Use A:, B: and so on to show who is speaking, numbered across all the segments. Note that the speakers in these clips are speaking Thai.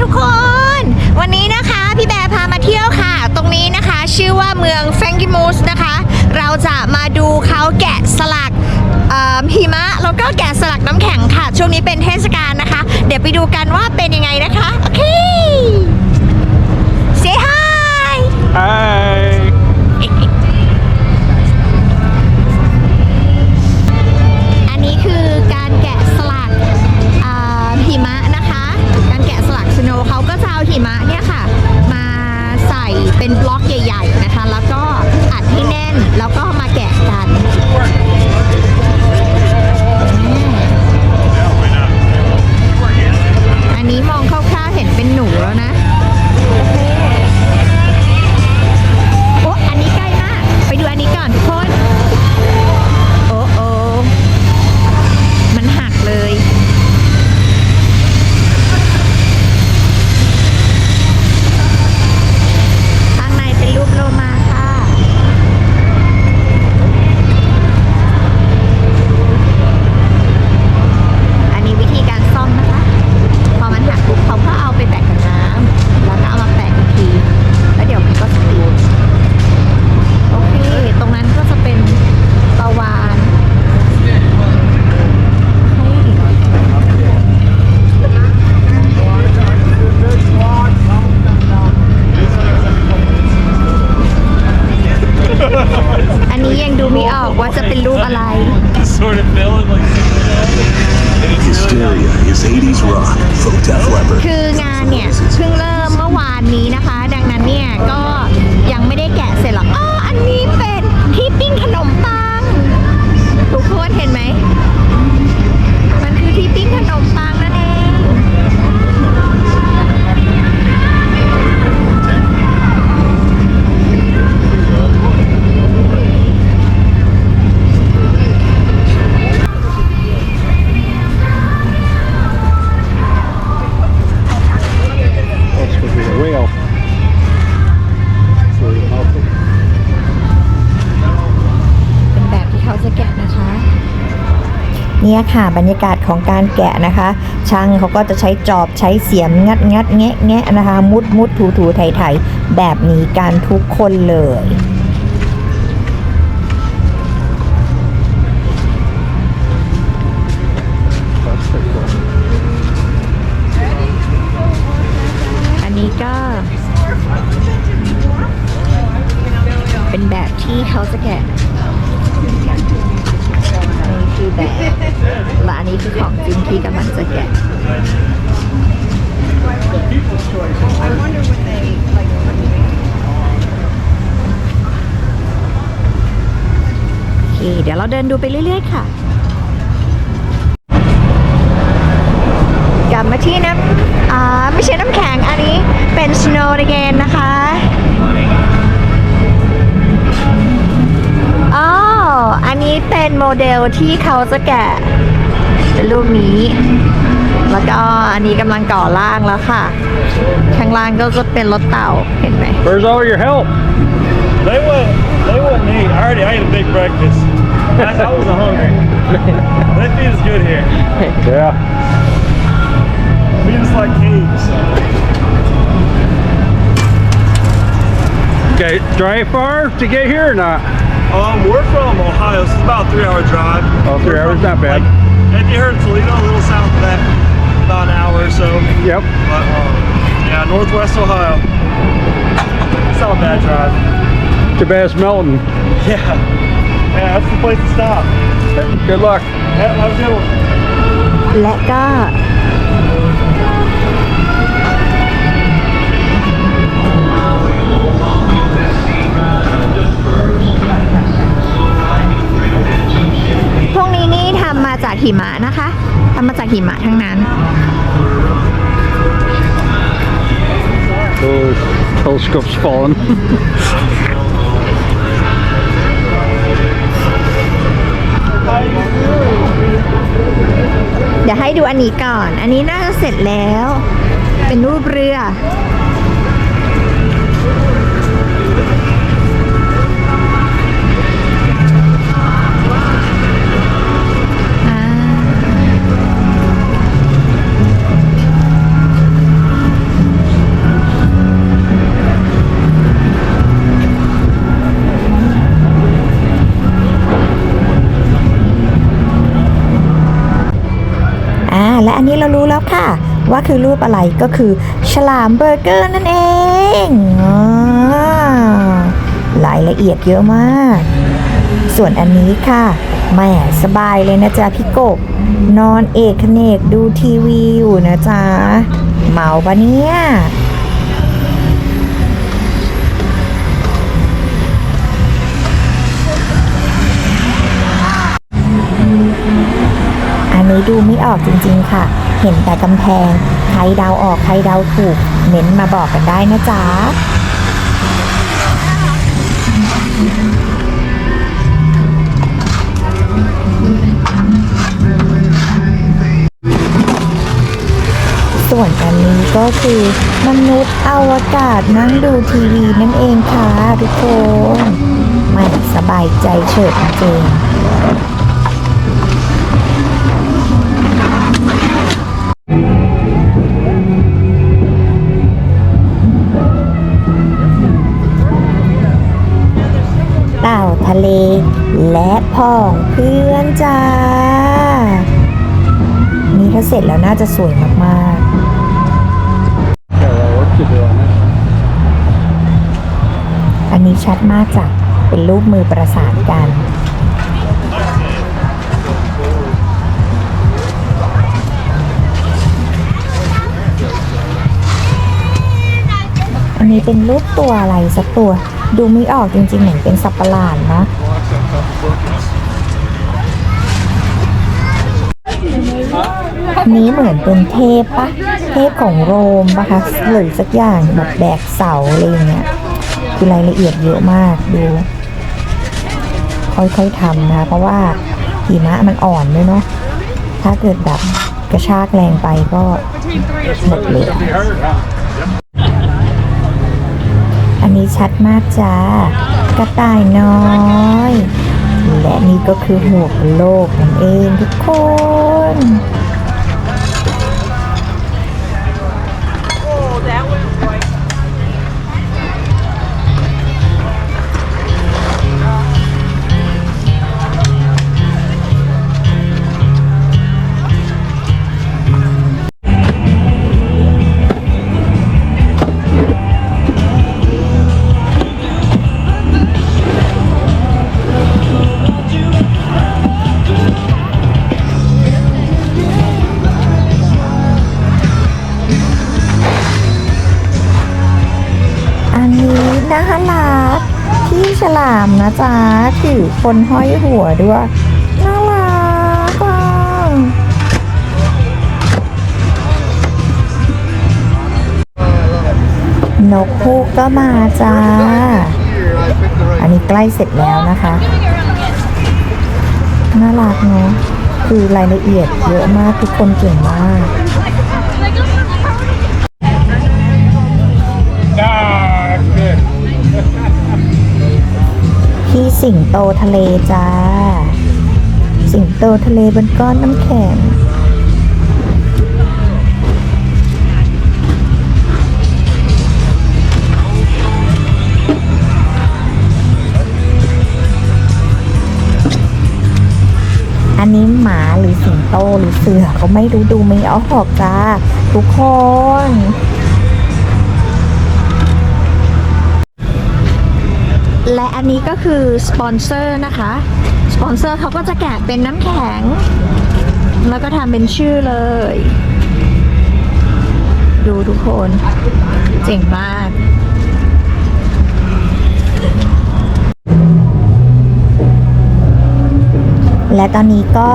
A: ทุกคน วันนี้นะคะพี่แบร์พามาเที่ยวค่ะ ตรงนี้นะคะ ชื่อว่าเมืองแฟงกิมูสนะคะ เราจะมาดูเขาแกะสลักเอ่อหิมะแล้วก็แกะสลักน้ำแข็งค่ะ ช่วงนี้เป็นเทศกาลนะคะ เดี๋ยวไปดูกันว่าเป็นยังไงนะคะ โอเค say hi
B: Hi.
A: อัน นนี้ยังดูไม่ออกว่าจะเป็นรูปอะไร
B: sort of feeling like
C: Hysteria is 80s rock from Def Leppard.
A: คืองานเนี่ยเพิ่งเริ่มเมื่อวานนี้นะคะ ดังนั้นเนี่ยก็ยังไม่ได้แกะเสร็จหรอกอ๋ออันนี้เป็นที่ปิ้งขนมปังทุกคนเห็นไหม มันคือที่ปิ้งขนมปังนั่นเอง เนี่ยค่ะบรรยากาศของการแกะนะคะ ช่างเขาก็จะใช้จอบใช้เสียมงัดงัดแงะแงะนะคะ มุดมุดถูถูไถไถแบบนี้กันทุกคนเลยอันนี้ก็เป็นแบบที่เขาจะแกะ คือแบบและอันนี้คือของจริงที่กำลังจะแกะโอเค เดี๋ยวเราเดินดูไปเรื่อยๆค่ะ กลับมาที่น้ำ ลที่เขาจะแกะเป็นรูปนี้ แล้วก็อันนี้กำลังก่อร่างแล้วค่ะ ข้างล่างก็จะเป็นรถเต่าเห็นไหม
B: Where's all your help?
D: They wouldn't. They wouldn't eat. I already ate a big breakfast. I, I wasn't hungry. They feed us good here.
B: Yeah.
D: Feed us like kings.
B: Okay, drive far to get here or not?
D: Um, we're from Ohio, so it's about a three-hour drive.
B: Oh, three
D: We're
B: hours,
D: from,
B: not bad.
D: Like, have you heard Toledo? A little south of that, about an hour or so.
B: Yep.
D: But um, yeah, Northwest Ohio. It's not a bad drive.
B: Too bad it's melting.
D: Yeah. Yeah, that's the place to stop.
B: Good luck.
D: Yeah, have a good one.
A: แล จากหิมะนะคะทำมาจากหิมะทั้งนั้น
B: Oh, telescope's falling.
A: เดี๋ยวให้ดูอันนี้ก่อน อันนี้น่าจะเสร็จแล้ว เป็นรูปเรืออ่ ว่าคือรูปอะไรก็คือฉลามเบอร์เกอร์นั่นเองอรายละเอียดเยอะมาก ส่วนอันนี้ค่ะแม่สบายเลยนะจ๊ะพี่กบ นอนเอกเนกดูทีวีอยู่นะจ๊ะเมาปะเนี่ย ดูไม่ออกจริงๆค่ะ เห็นแต่กำแพง ใครเดาออกใครเดาถูกเม้นมาบอกกันได้นะจ๊ะส่วนอันนี้ก็คือมนุษย์อวกาศนั่งดูทีวีนั่นเองค่ะทุกคน มันสบายใจเฉิดจริง และพ่องเพื่อนจ้า นี่ถ้าเสร็จแล้วน่าจะสวยมาก
B: Hello, what you doing?
A: ๆอันนี้ชัดมากจ้ะเป็นรูปมือประสานกันอันนี้เป็นรูปตัวอะไรสักตัว ดูไม่ออกจริงๆเหมือนเป็นสัตว์ประหลาดนะ นี้เหมือนเป็นเทพปะ เทพของโรมปะคะหรือสักอย่างแบบแบกเสาอะไรอย่างเงี้ยคือรายละเอียดเยอะมากดู ค่อยๆทำนะคะ เพราะว่าหิมะมันอ่อนด้วยเนาะถ้าเกิดแบบกระชากแรงไปก็หมดเลยอันนี้ชัดมากจ้ากระต่ายน้อย และนี่ก็คือหัวโลกนั่นเองทุกคนามนะจ๊ะถือคนห้อยหัวด้วยน่ารักอะนกฮูกก็มาจ้า อันนี้ใกล้เสร็จแล้วนะคะ น่ารักเนาะคือรายละเอียดเยอะมากทุกคนเก่งมาก สิงโตทะเลจ้า สิงโตทะเลบนก้อนน้ำแข็งอันนี้หมาหรือสิงโตหรือเสือเขาไม่รู้ดูไม่ออกจ้า ทุกคน และอันนี้ก็คือสปอนเซอร์นะคะ สปอนเซอร์เขาก็จะแกะเป็นน้ำแข็ง แล้วก็ทำเป็นชื่อเลย ดูทุกคน เจ๋งมาก และตอนนี้ก็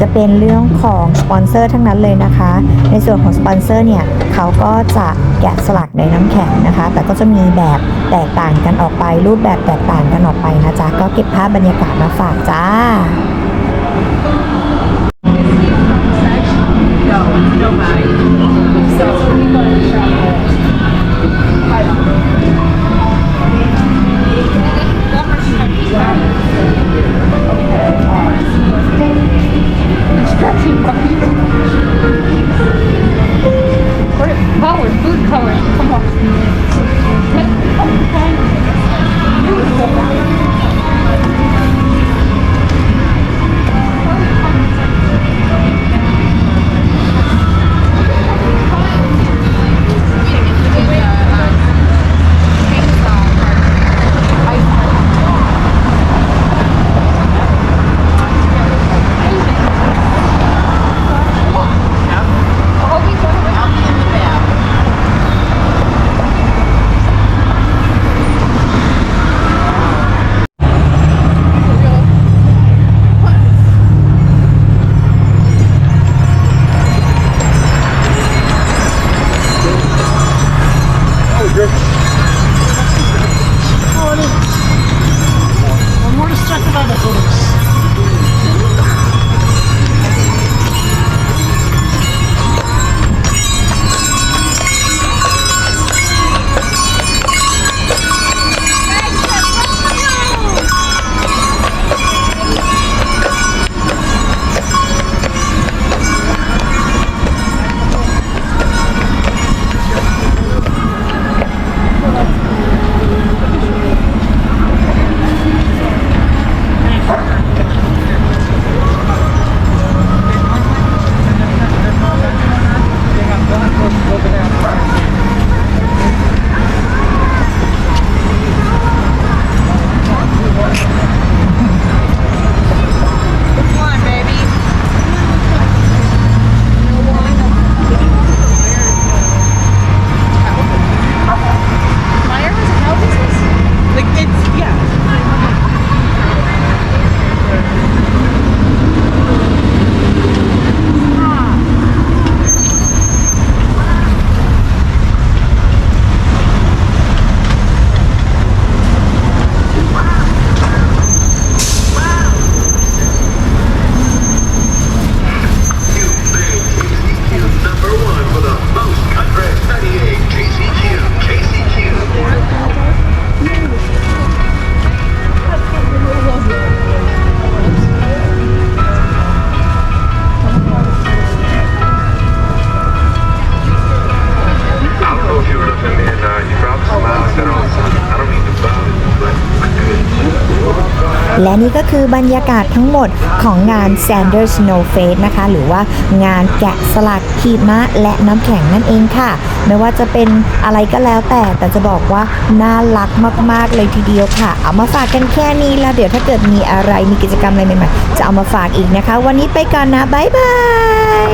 A: จะเป็นเรื่องของสปอนเซอร์ทั้งนั้นเลยนะคะ ในส่วนของสปอนเซอร์เนี่ยเขาก็จะแกะสลักในน้ำแข็งนะคะ แต่ก็จะมีแบบแตกต่างกันออกไป รูปแบบแตกต่างกันออกไปนะจ๊ะก็เก็บภาพบรรยากาศมาฝากจ้า และนี่ก็คือบรรยากาศทั้งหมดของงาน Sanders Snow Fest นะคะ หรือว่างานแกะสลักหิมะและน้ำแข็งนั่นเองค่ะ ไม่ว่าจะเป็นอะไรก็แล้วแต่แต่จะบอกว่าน่ารักมาก ๆ เลยทีเดียวค่ะ เอามาฝากกันแค่นี้แล้วเดี๋ยวถ้าเกิดมีอะไรมีกิจกรรมอะไรใหม่ๆ จะเอามาฝากอีกนะคะ วันนี้ไปก่อนนะ บ๊ายบาย